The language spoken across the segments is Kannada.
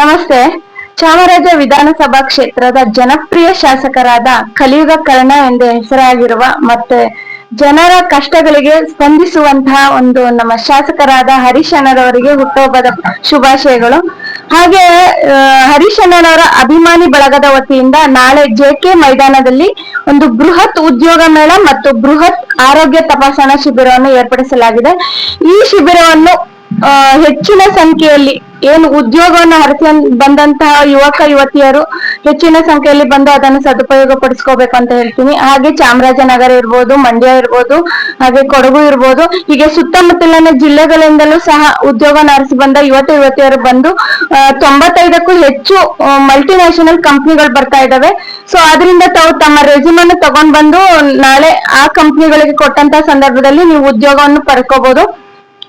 ನಮಸ್ತೆ. ಚಾಮರಾಜ ವಿಧಾನಸಭಾ ಕ್ಷೇತ್ರದ ಜನಪ್ರಿಯ ಶಾಸಕರಾದ ಕಲಿಯುಗ ಕರ್ಣ ಎಂದು ಹೆಸರಾಗಿರುವ ಮತ್ತೆ ಜನರ ಕಷ್ಟಗಳಿಗೆ ಸ್ಪಂದಿಸುವಂತಹ ಒಂದು ನಮ್ಮ ಶಾಸಕರಾದ ಹರಿಶಣ್ಣರವರಿಗೆ ಹುಟ್ಟುಹಬ್ಬದ ಶುಭಾಶಯಗಳು. ಹಾಗೆ ಹರಿಶಣ್ಣನವರ ಅಭಿಮಾನಿ ಬಳಗದ ವತಿಯಿಂದ ನಾಳೆ ಜೆ ಕೆ ಮೈದಾನದಲ್ಲಿ ಒಂದು ಬೃಹತ್ ಉದ್ಯೋಗ ಮೇಳ ಮತ್ತು ಬೃಹತ್ ಆರೋಗ್ಯ ತಪಾಸಣಾ ಶಿಬಿರವನ್ನು ಏರ್ಪಡಿಸಲಾಗಿದೆ. ಈ ಶಿಬಿರವನ್ನು ಹೆಚ್ಚಿನ ಸಂಖ್ಯೆಯಲ್ಲಿ ಏನು ಉದ್ಯೋಗವನ್ನು ಹರಿಸಿ ಬಂದಂತಹ ಯುವಕ, ಯುವತಿಯರು ಹೆಚ್ಚಿನ ಸಂಖ್ಯೆಯಲ್ಲಿ ಬಂದು ಅದನ್ನು ಸದುಪಯೋಗ ಪಡಿಸ್ಕೋಬೇಕು ಅಂತ ಹೇಳ್ತೀನಿ. ಹಾಗೆ ಚಾಮರಾಜನಗರ ಇರ್ಬೋದು, ಮಂಡ್ಯ ಇರ್ಬೋದು, ಹಾಗೆ ಕೊಡಗು ಇರ್ಬೋದು. ಹೀಗೆ ಸುತ್ತಮುತ್ತಲಿನ ಜಿಲ್ಲೆಗಳಿಂದಲೂ ಸಹ ಉದ್ಯೋಗವನ್ನು ಅರಸಿ ಬಂದ ಯುವತ ಯುವತಿಯರು ಬಂದು ತೊಂಬತ್ತೈದಕ್ಕೂ ಹೆಚ್ಚು ಮಲ್ಟಿ ನ್ಯಾಷನಲ್ ಕಂಪ್ನಿಗಳು ಬರ್ತಾ ಇದಾವೆ. ಸೊ ಅದರಿಂದ ತಾವು ತಮ್ಮ ರೆಸ್ಯೂಮ್ ಅನ್ನು ತಗೊಂಡ್ ಬಂದು ನಾಳೆ ಆ ಕಂಪ್ನಿಗಳಿಗೆ ಕೊಟ್ಟಂತ ಸಂದರ್ಭದಲ್ಲಿ ನೀವು ಉದ್ಯೋಗವನ್ನು ಪಡ್ಕೋಬಹುದು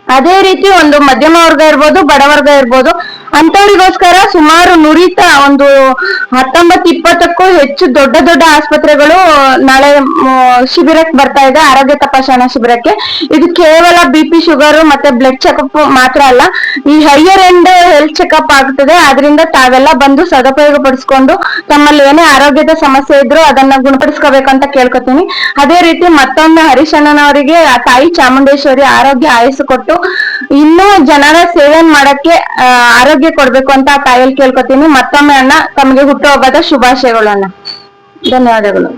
ಅದೇ ರೀತಿ ಒಂದು ಮಧ್ಯಮ ವರ್ಗ ಇರ್ಬೋದು ಬಡವರ್ಗ ಇರ್ಬೋದು ಅಂತವರಿಗೋಸ್ಕರ ಸುಮಾರು ನುರಿತ ಒಂದು ಹತ್ತೊಂಬತ್ತು ಇಪ್ಪತ್ತಕ್ಕೂ ಹೆಚ್ಚು ದೊಡ್ಡ ದೊಡ್ಡ ಆಸ್ಪತ್ರೆಗಳು ನಾಳೆ ಶಿಬಿರಕ್ಕೆ ಬರ್ತಾ ಇದೆ, ಆರೋಗ್ಯ ತಪಾಸಣಾ ಶಿಬಿರಕ್ಕೆ. ಇದು ಕೇವಲ ಬಿ ಪಿ ಶುಗರ್ ಮತ್ತೆ ಬ್ಲಡ್ ಚೆಕಪ್ ಮಾತ್ರ ಅಲ್ಲ, ಈ ಹೈಯರ್ ಎಂಡ್ ಹೆಲ್ತ್ ಚೆಕಪ್ ಆಗ್ತದೆ. ಅದರಿಂದ ತಾವೆಲ್ಲ ಬಂದು ಸದುಪಯೋಗ ಪಡಿಸ್ಕೊಂಡು ತಮ್ಮಲ್ಲಿ ಏನೇ ಆರೋಗ್ಯದ ಸಮಸ್ಯೆ ಇದ್ರು ಅದನ್ನ ಗುಣಪಡಿಸ್ಕೋಬೇಕಂತ ಕೇಳ್ಕೊತೀನಿ. ಅದೇ ರೀತಿ ಮತ್ತೊಮ್ಮೆ ಹರಿಶಣ್ಣನ ಅವರಿಗೆ ಆ ತಾಯಿ ಚಾಮುಂಡೇಶ್ವರಿ ಆರೋಗ್ಯ ಆಯಸ್ಸು ಕೊಟ್ಟು ಇನ್ನೂ ಜನರ ಸೇವೆ ಮಾಡಕ್ಕೆ ಆರೋಗ್ಯ ಕೊಡ್ಬೇಕು ಅಂತ ಆ ತಾಯಿಯಲ್ಲಿ ಕೇಳ್ಕೊತೀನಿ. ಮತ್ತೊಮ್ಮೆ ಅಣ್ಣ, ತಮಗೆ ಹುಟ್ಟುಹಬ್ಬದ ಶುಭಾಶಯಗಳು ಧನ್ಯವಾದಗಳು.